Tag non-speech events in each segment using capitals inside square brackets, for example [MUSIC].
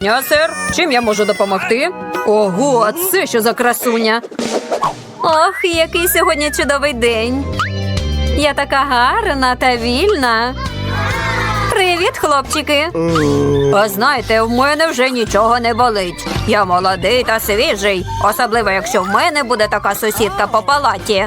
Ня, сер, чим я можу допомогти? Ого, а це що за красуня? Ох, який сьогодні чудовий день. Я така гарна та вільна. Привіт, хлопчики. А знаєте, в мене вже нічого не болить. Я молодий та свіжий, особливо якщо в мене буде така сусідка по палаті.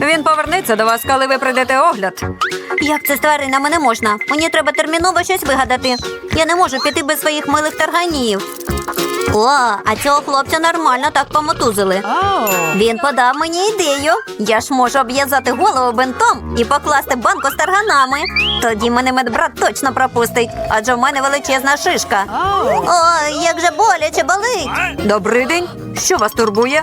Він повернеться до вас, коли ви прийдете огляд. Як це з тваринами не можна? Мені треба терміново щось вигадати. Я не можу піти без своїх милих тарганів. О, а цього хлопця нормально так помотузили. Він подав мені ідею. Я ж можу обв'язати голову бинтом і покласти банку з тарганами. Тоді мене медбрат точно пропустить, адже в мене величезна шишка. Ой, як же боляче болить. Добрий день. Що вас турбує?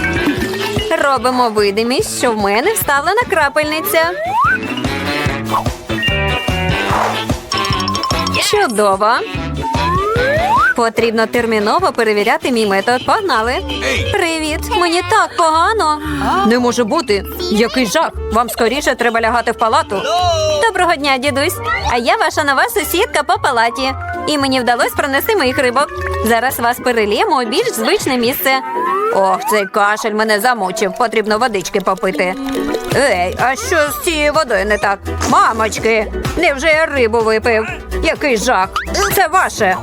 Робимо видимість, що в мене вставлена крапельниця. Чудово. Потрібно терміново перевіряти мій метод. Погнали. Привіт, мені так погано. Не може бути. Який жах. Вам скоріше треба лягати в палату. Доброго дня, дідусь. А я ваша нова сусідка по палаті. І мені вдалося принести моїх рибок. Зараз вас переліємо у більш звичне місце. Ох, цей кашель мене замучив. Потрібно водички попити. Ей, а що з цією водою не так? Мамочки, невже я рибу випив? Який жах? Це ваше.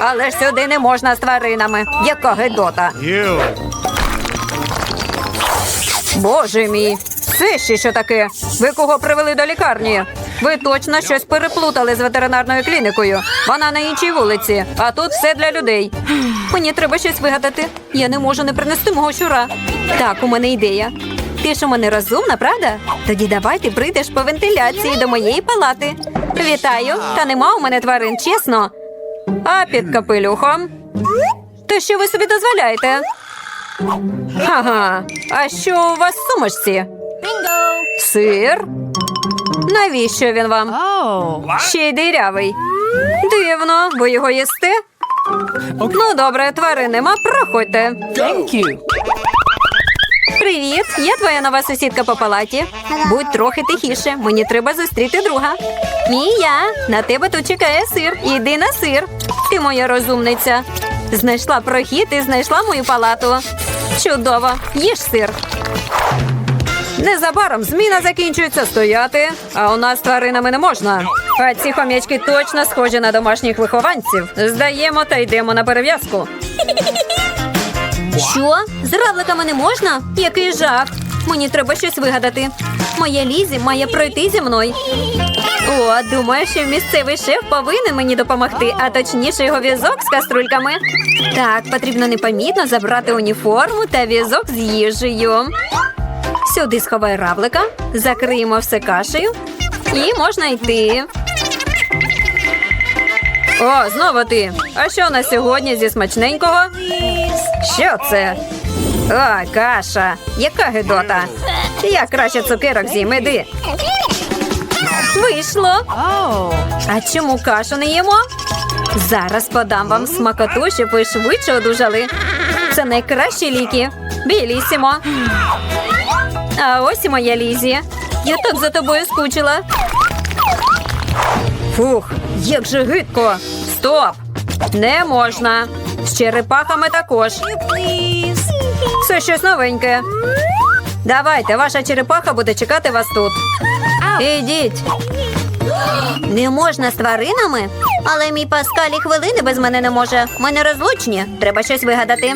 Але ж сюди не можна з тваринами. Яка гидота. Боже мій, це ще що таке? Ви кого привели до лікарні? Ви точно щось переплутали з ветеринарною клінікою. Вона на іншій вулиці, а тут все для людей. Мені треба щось вигадати. Я не можу не принести мого щура. Так, у мене ідея. Ти ж у мене розумна, правда? Тоді давай ти прийдеш по вентиляції до моєї палати. Вітаю, та нема у мене тварин, чесно. А під капелюхом. То що ви собі дозволяєте? Ага, а що у вас в сумочці? Сир? Навіщо він вам? Ще й дирявий. Дивно, ви його їсте? Ну, добре, тварин нема, проходьте. Привіт, я твоя нова сусідка по палаті. Будь трохи тихіше, мені треба зустріти друга. Мія, на тебе тут чекає сир. Іди на сир. Ти моя розумниця. Знайшла прохід і знайшла мою палату. Чудово, їж сир. Незабаром зміна закінчується стояти, а у нас тваринами не можна. А ці хом'ячки точно схожі на домашніх вихованців. Здаємо та йдемо на перев'язку. Що? З равликами не можна? Який жах. Мені треба щось вигадати. Моя Лізі має пройти зі мною. О, думаю, що місцевий шеф повинен мені допомогти, а точніше його візок з каструльками. Так, потрібно непомітно забрати уніформу та візок з їжею. Сюди сховай равлика, закриємо все кашею і можна йти. О, знову ти. А що у нас сьогодні зі смачненького? Що це? О, каша. Яка гидота. Я краще цукерок з'їм, іди. Вийшло. А чому кашу не їмо? Зараз подам вам смакоту, щоб ви швидше одужали. Це найкращі ліки. Білісімо. А ось і моя Лізі. Я так за тобою скучила. Фух, як же гидко. Стоп! Не можна. З черепахами також. Це щось новеньке. Давайте, ваша черепаха буде чекати вас тут. Ідіть. Не можна з тваринами? Але мій Паскаль і хвилини без мене не може. Ми не розлучні. Треба щось вигадати.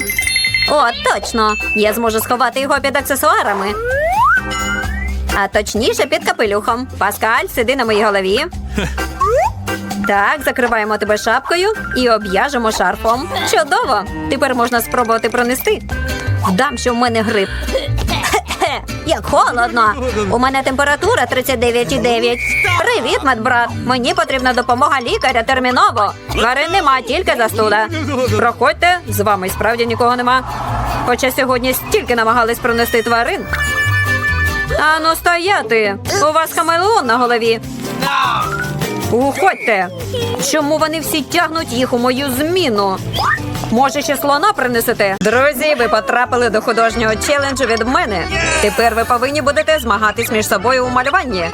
О, точно! Я зможу сховати його під аксесуарами. А точніше під капелюхом. Паскаль, сиди на моїй голові. Так, закриваємо тебе шапкою і об'яжемо шарфом. Чудово! Тепер можна спробувати пронести. Вдам, що в мене грип. Як холодно. У мене температура 39,9. Привіт, медбрат. Мені потрібна допомога лікаря терміново. Тварин нема, тільки застуда. Проходьте, з вами справді нікого нема. Хоча сьогодні стільки намагались пронести тварин. Ану, стояти! У вас хамелеон на голові. Уходьте! Чому вони всі тягнуть їх у мою зміну? Може, ще слона принесете? Друзі, ви потрапили до художнього челенджу від мене. Тепер ви повинні будете змагатись між собою у малюванні.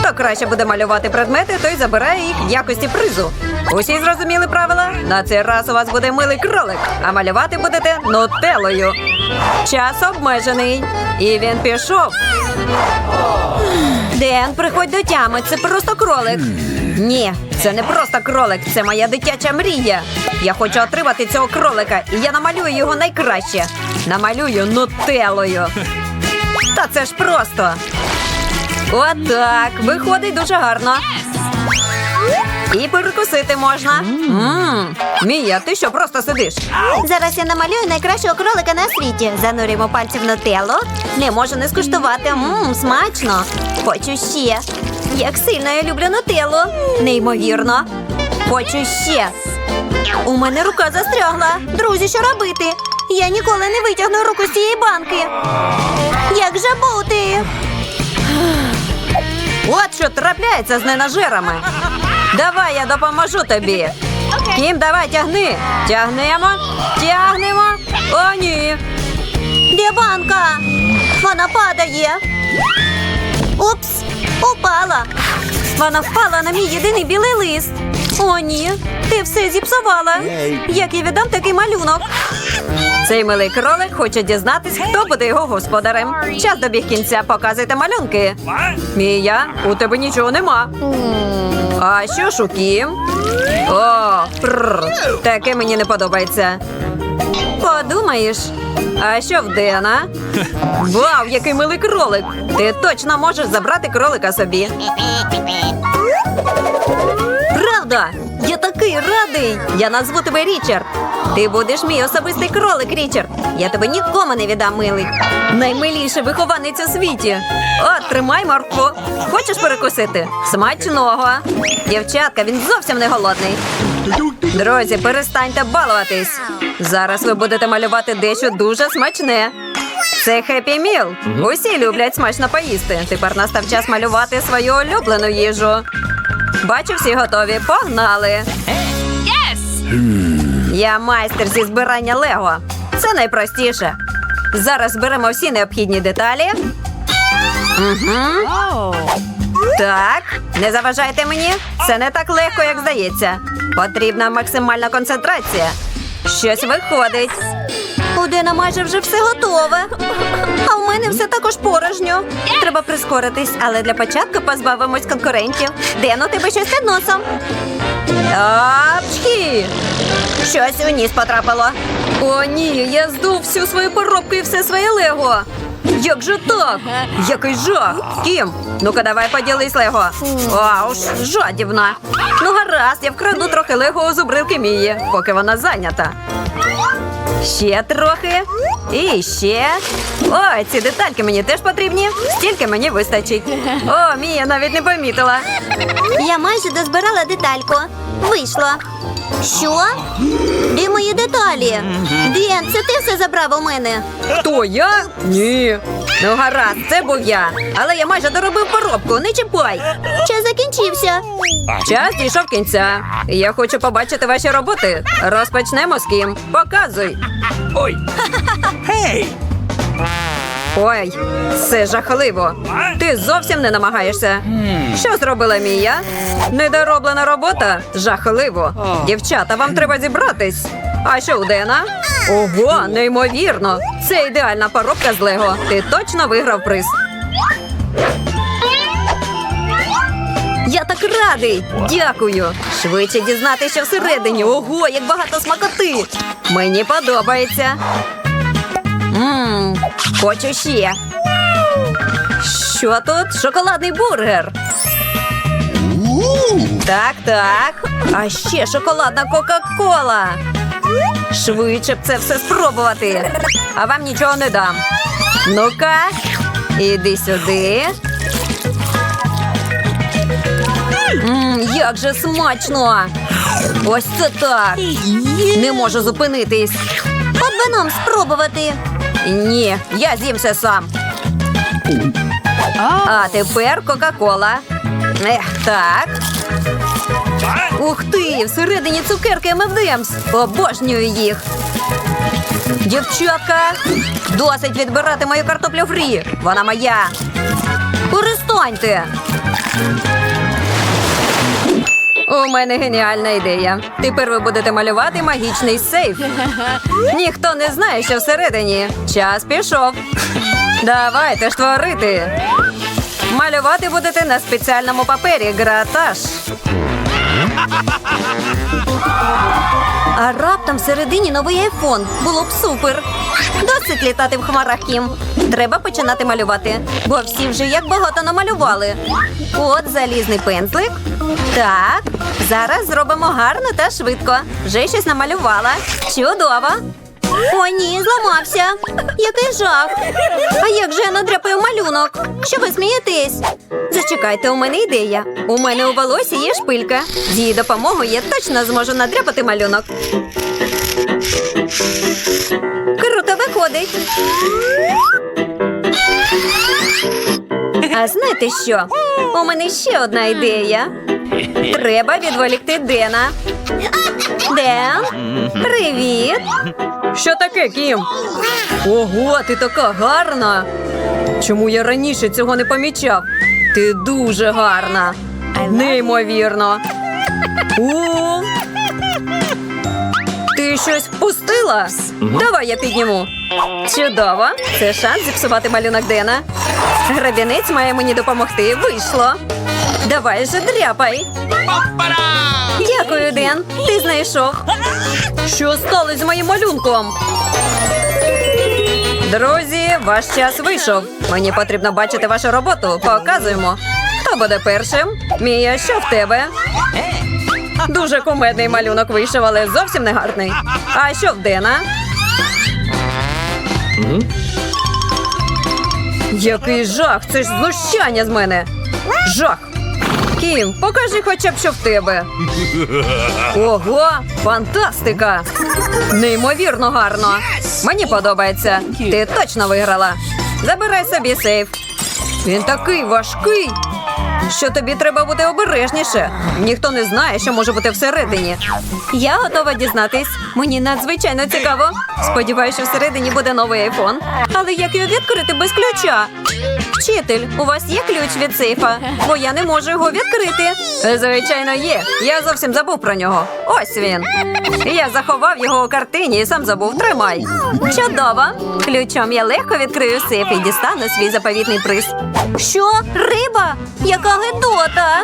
Хто краще буде малювати предмети, той забирає їх в якості призу. Усі зрозуміли правила? На цей раз у вас буде милий кролик, а малювати будете нутеллою. Час обмежений. І він пішов. Ден, приходь до тями, це просто кролик. Ні, це не просто кролик, це моя дитяча мрія. Я хочу отримати цього кролика, і я намалюю його найкраще. Намалюю нутеллою. Та це ж просто. Отак. Виходить дуже гарно. І перекусити можна. Мм, Мія, ти що просто сидиш? Зараз я намалюю найкращого кролика на світі. Занурюємо пальці в нутеллу. Не можу не скуштувати. Мм, смачно. Хочу ще. Як сильно я люблю нутеллу. Неймовірно. Хочу ще. У мене рука застрягла. Друзі, що робити? Я ніколи не витягну руку з цієї банки. Як же бути? От що трапляється з ненажерами. Давай я допоможу тобі. Кім, давай тягни. Тягнемо, тягнемо. О, ні. Де банка? Вона падає. Упс, упала. Вона впала на мій єдиний білий лист. О, ні, ти все зіпсувала. Як я віддам такий малюнок? Цей милий кролик хоче дізнатись, хто буде його господарем. Час добіг кінця, показуйте малюнки. Мія, у тебе нічого нема. А що ж у? О, прр, таке мені не подобається. Подумаєш, А що в Дена? Вау, який милий кролик! Ти точно можеш забрати кролика собі. Правда? Я такий радий! Я назву тебе Річард. Ти будеш мій особистий кролик, Річард. Я тебе нікому не віддам, милий. Наймиліший вихованець у світі. От, тримай моркву. Хочеш перекусити? Смачного. Дівчатка, він зовсім не голодний. Друзі, перестаньте балуватись. Зараз ви будете малювати дещо дуже смачне. Це хеппі міл. Усі люблять смачно поїсти. Тепер настав час малювати свою улюблену їжу. Бачу, всі готові. Погнали! Я майстер зі збирання Лего. Це найпростіше. Зараз зберемо всі необхідні деталі. Угу. Так, не заважайте мені. Це не так легко, як здається. Потрібна максимальна концентрація. Щось виходить. У Дена майже вже все готове. А у мене все також порожньо. Треба прискоритись, але для початку позбавимось конкурентів. Ден, у тебе щось під носом. Апчхі! Щось у ніс потрапило. О, ні, я здув всю свою поробку і все своє лего. Як же так? Який жах! Кім? Ну-ка, давай поділись Лего. Вау, ж, жадібна. Ну, гаразд, я вкраду трохи Лего у зубрилки Мії, поки вона зайнята. Ще трохи. І ще. О, ці детальки мені теж потрібні. Стільки мені вистачить. О, Мія навіть не помітила. Я майже дозбирала детальку. Вийшло. Що? Де мої деталі? Ден, це ти все забрав у мене. Хто я? Ні. Ну гаразд, це був я. Але я майже доробив поробку, не чіпай. Час закінчився. Час дійшов кінця. Я хочу побачити ваші роботи. Розпочнемо з ким. Показуй. Ой! [LAUGHS] Гей! Ой, це жахливо. Ти зовсім не намагаєшся. Що зробила Мія? Недороблена робота? Жахливо. Дівчата, вам треба зібратись. А що у Дена? Ого, неймовірно. Це ідеальна поробка з Лего. Ти точно виграв приз. Я так радий! Дякую! Швидше дізнати, що всередині. Ого, як багато смакоти! Мені подобається. Мм, хочу ще. Що тут? Шоколадний бургер. Так, так. А ще шоколадна Кока-Кола. Швидше б це все спробувати. А вам нічого не дам. Ну-ка, іди сюди. Мм, як же смачно! Ось це так! Не можу зупинитись. От би нам спробувати. Ні, я з'їм все сам. А тепер Кока-Кола. Ех, так. Ух ти! Всередині цукерки ММДМС. Обожнюю їх. Дівчатка, досить відбирати мою картоплю фрі. Вона моя. Перестаньте. У мене геніальна ідея. Тепер ви будете малювати магічний сейф. [LAUGHS] Ніхто не знає, що всередині. Час пішов. Давайте ж творити. Малювати будете на спеціальному папері гратаж. А раптом всередині новий айфон. Було б супер. Досить літати в хмарах Кім. Треба починати малювати, бо всі вже як багато намалювали. От залізний пензлик. Так, зараз зробимо гарно та швидко. Вже щось намалювала. Чудово. О, ні, зламався. Який жах. А як же я надряпаю малюнок? Що ви смієтесь? Зачекайте, у мене ідея. У мене у волосі є шпилька. З її допомогою я точно зможу надряпати малюнок. Круто виходить. А знаєте що? У мене ще одна ідея. Треба відволікти Дена. Ден, привіт. Що таке, Кім? Ого, ти така гарна. Чому я раніше цього не помічав? Ти дуже гарна. Неймовірно. У. Ти щось впустила? Давай я підніму. Чудово. Це шанс зіпсувати малюнок Дена. Грабінець має мені допомогти. Вийшло. Давай же дряпай. Дякую, Ден. Ти знайшов. Що сталося з моїм малюнком? Друзі, ваш час вийшов. Мені потрібно бачити вашу роботу. Показуємо. Хто буде першим? Мія, що в тебе? Дуже кумедний малюнок вийшов, але зовсім не гарний. А що в Дена? Який жах! Це ж знущання з мене. Жах. Кім, покажи хоча б що в тебе. Ого, фантастика! Неймовірно гарно. Мені подобається. Ти точно виграла. Забирай собі сейф. Він такий важкий. Що тобі треба бути обережніше. Ніхто не знає, що може бути всередині. Я готова дізнатись. Мені надзвичайно цікаво. Сподіваюся, що всередині буде новий айфон. Але як його відкрити без ключа? Вчитель, у вас є ключ від сейфа, бо я не можу його відкрити. Звичайно, є. Я зовсім забув про нього. Ось він. Я заховав його у картині і сам забув. Тримай. Чудово. Ключом я легко відкрию сейф і дістану свій заповітний приз. Що? Риба? Яка гидота?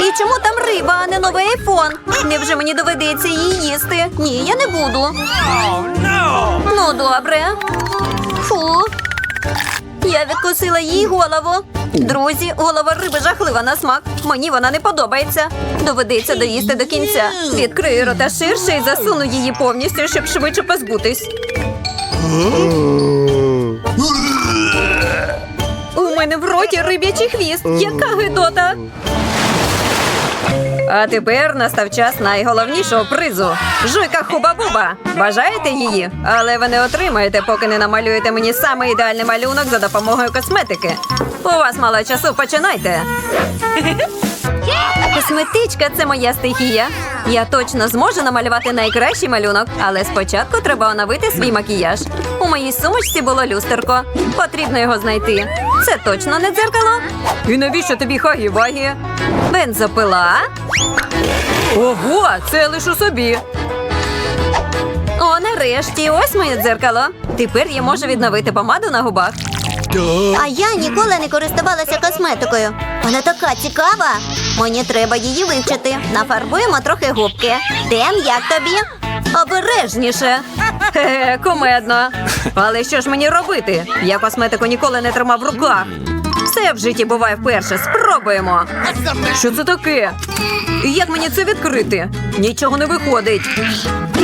І чому там риба, а не новий айфон? Невже мені доведеться її їсти? Ні, я не буду. Oh! Ну, добре. Фу. Я відкусила їй голову. Друзі, голова риби жахлива на смак. Мені вона не подобається. Доведеться доїсти до кінця. Відкрию рота ширше і засуну її повністю, щоб швидше позбутись. У мене в роті риб'ячий хвіст. Яка гидота. А тепер настав час найголовнішого призу. Жуйка хуба-буба. Бажаєте її? Але ви не отримаєте, поки не намалюєте мені саме ідеальний малюнок за допомогою косметики. У вас мало часу, починайте. Косметичка це моя стихія. Я точно зможу намалювати найкращий малюнок, але спочатку треба оновити свій макіяж. У моїй сумочці було люстерко. Потрібно його знайти. Це точно не дзеркало. І навіщо тобі хагі-вагі? Бензопила. Ого, це лише собі. О, нарешті, ось моє дзеркало. Тепер я можу відновити помаду на губах. А я ніколи не користувалася косметикою. Вона така цікава. Мені треба її вивчити. Нафарбуємо трохи губки. Ден, як тобі? Обережніше. Хе-хе, кумедно. Але що ж мені робити? Я косметику ніколи не тримав в руках. Все в житті буває вперше. Спробуємо. Що це таке? Як мені це відкрити? Нічого не виходить.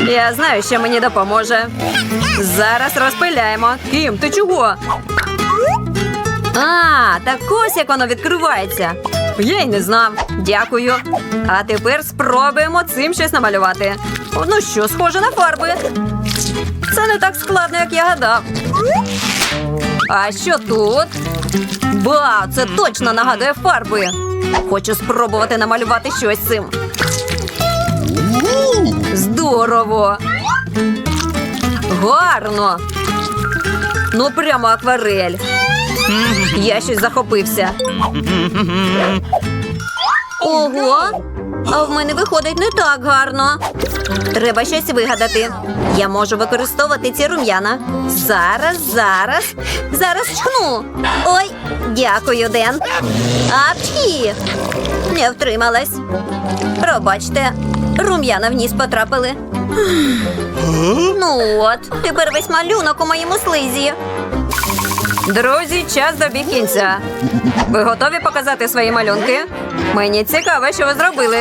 Я знаю, що мені допоможе. Зараз розпиляємо. Кім, ти чого? А, так ось як воно відкривається. Я й не знав. Дякую. А тепер спробуємо цим щось намалювати. Ну що, схоже на фарби. Це не так складно, як я гадав. А що тут? Ба, це точно нагадує фарби. Хочу спробувати намалювати щось цим. Здорово. Гарно. Ну, прямо акварель. Я щось захопився. Ого! А в мене виходить не так гарно. Треба щось вигадати. Я можу використовувати ці рум'яна. Зараз, зараз, зараз чхну. Ой, дякую, Ден. Апчхі! Не втрималась. Пробачте, рум'яна в ніс потрапили. Ну от, тепер весь малюнок у моєму слизі. Друзі, час добіг кінця. Ви готові показати свої малюнки? Мені цікаво, що ви зробили.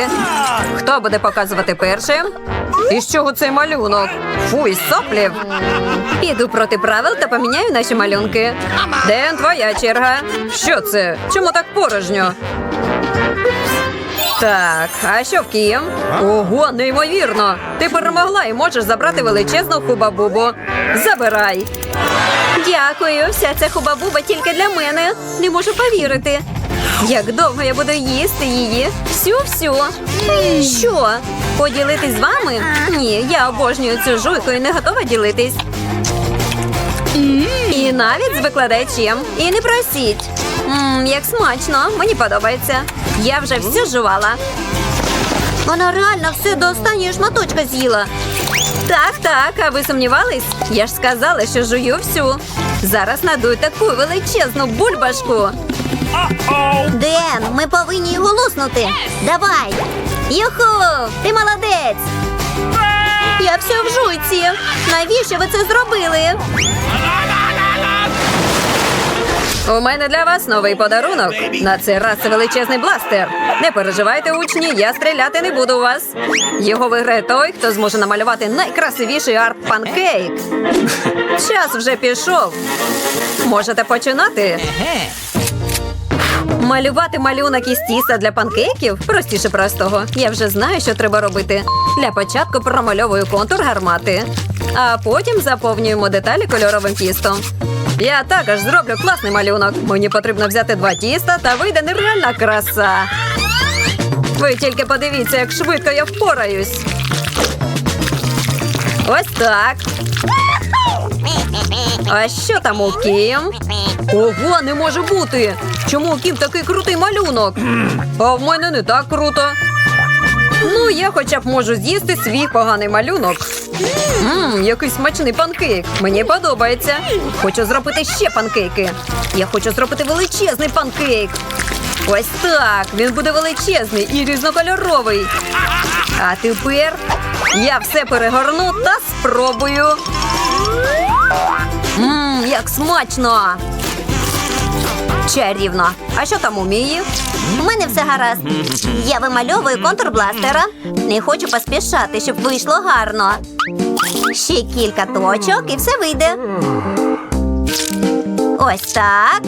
Хто буде показувати першим? І з чого цей малюнок? Фуй, соплів. Піду проти правил та поміняю наші малюнки. Ден, твоя черга. Що це? Чому так порожньо? Так, а що в Київ? Ого, неймовірно! Ти перемогла і можеш забрати величезну хубабубу. Забирай. Дякую, вся ця хуба-буба тільки для мене. Не можу повірити. Як довго я буду їсти її? Всю-всю. Що? Поділитись з вами? Ні, я обожнюю цю жуйку і не готова ділитись. І навіть з викладачем. І не просіть. Мм, як смачно, мені подобається. Я вже всю жувала. Вона реально все до останньої шматочка з'їла. Так, так, а ви сумнівались? Я ж сказала, що жую всю. Зараз надуй таку величезну бульбашку. Ден, ми повинні голоснути. Давай. Юху! Ти молодець! Я вся в жуйці. Навіщо ви це зробили? У мене для вас новий подарунок. На цей раз це величезний бластер. Не переживайте, учні, я стріляти не буду у вас. Його виграє той, хто зможе намалювати найкрасивіший арт-панкейк. [LAUGHS] Час вже пішов. Можете починати. Малювати малюнок із тіста для панкейків простіше простого. Я вже знаю, що треба робити. Для початку промальовую контур гармати, а потім заповнюємо деталі кольоровим тістом. Я також зроблю класний малюнок. Мені потрібно взяти два тіста та вийде нереальна краса. Ви тільки подивіться, як швидко я впораюсь. Ось так. А що там у Кім? Ого, не може бути! Чому у Кім такий крутий малюнок? А в мене не так круто. Ну, я хоча б можу з'їсти свій поганий малюнок. Мм, який смачний панкейк. Мені подобається. Хочу зробити ще панкейки. Я хочу зробити величезний панкейк. Ось так. Він буде величезний і різнокольоровий. А тепер я все перегорну та спробую. Мм, як смачно! Чарівно. А що там уміє? У мене все гаразд. Я вимальовую контур бластера. Не хочу поспішати, щоб вийшло гарно. Ще кілька точок і все вийде. Ось так.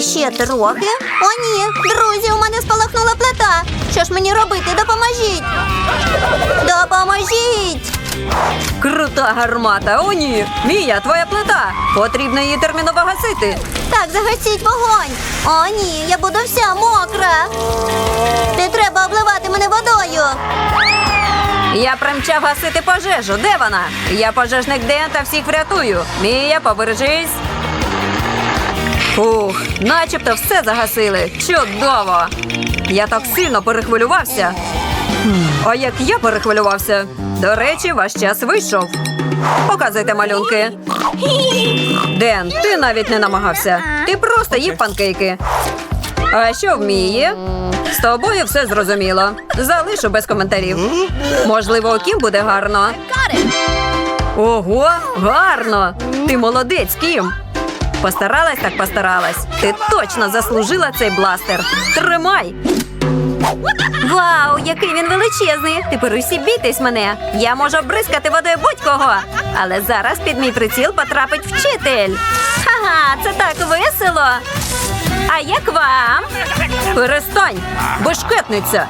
Ще трохи. О, ні, друзі, у мене спалахнула плита. Що ж мені робити? Допоможіть! Допоможіть! Крута гармата. О, ні. Мія, твоя плита. Потрібно її терміново гасити. Так, загасіть вогонь. О, ні, я буду вся мокра. Не треба обливати мене водою. Я примчав гасити пожежу. Де вона? Я пожежник Ден та всіх врятую. Мія, побережись. Фух, начебто все загасили. Чудово. Я так сильно перехвилювався. А як я перехвилювався? До речі, ваш час вийшов. Показуйте малюнки. Ден, ти навіть не намагався. Ти просто їв панкейки. А що вміє? З тобою все зрозуміло. Залишу без коментарів. Можливо, Кім буде гарно. Ого, гарно! Ти молодець, Кім. Постаралась, так постаралась. Ти точно заслужила цей бластер. Тримай! Вау, який він величезний! Тепер усі бійтесь мене. Я можу бризкати водою будь-кого. Але зараз під мій приціл потрапить вчитель. Ха-ха, це так весело. А як вам? Перестань, бешкетниця.